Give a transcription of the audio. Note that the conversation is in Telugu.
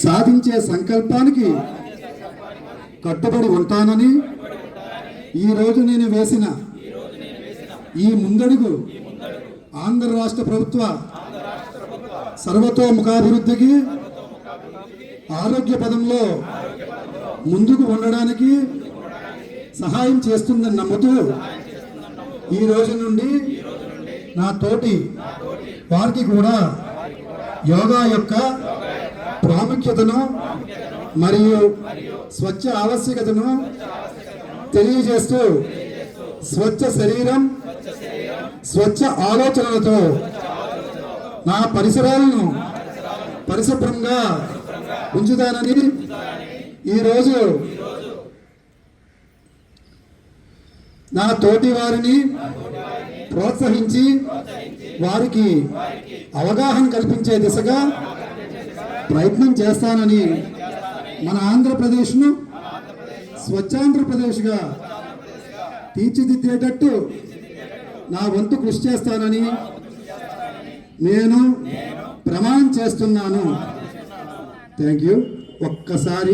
సాధించే సంకల్పానికి కట్టుబడి ఉంటానని ఈ రోజు నేను వేసిన ఈ ముందడుగు ఆంధ్ర రాష్ట్ర ప్రభుత్వ సర్వతోముఖాభివృద్ధికి ఆరోగ్య పదంలో ముందుకు ఉండడానికి సహాయం చేస్తుందని నమ్ముతూ ఈ రోజు నుండి నా తోటి వారికి కూడా యోగా యొక్క ప్రాముఖ్యతను మరియు స్వచ్ఛ ఆవశ్యకతను తెలియజేస్తూ స్వచ్ఛ శరీరం స్వచ్ఛ ఆలోచనలతో నా పరిసరాలను పరిశుభ్రంగా ఉంచుతానని ఈరోజు నా తోటి వారిని ప్రోత్సహించి వారికి అవగాహన కల్పించే దిశగా ప్రయత్నం చేస్తానని మన ఆంధ్రప్రదేశ్ను స్వచ్ఛాంధ్రప్రదేశ్గా తీర్చిదిద్దేటట్టు నా వంతు కృషి చేస్తానని నేను ప్రమాణం చేస్తున్నాను. Thank you. ఒక్కసారి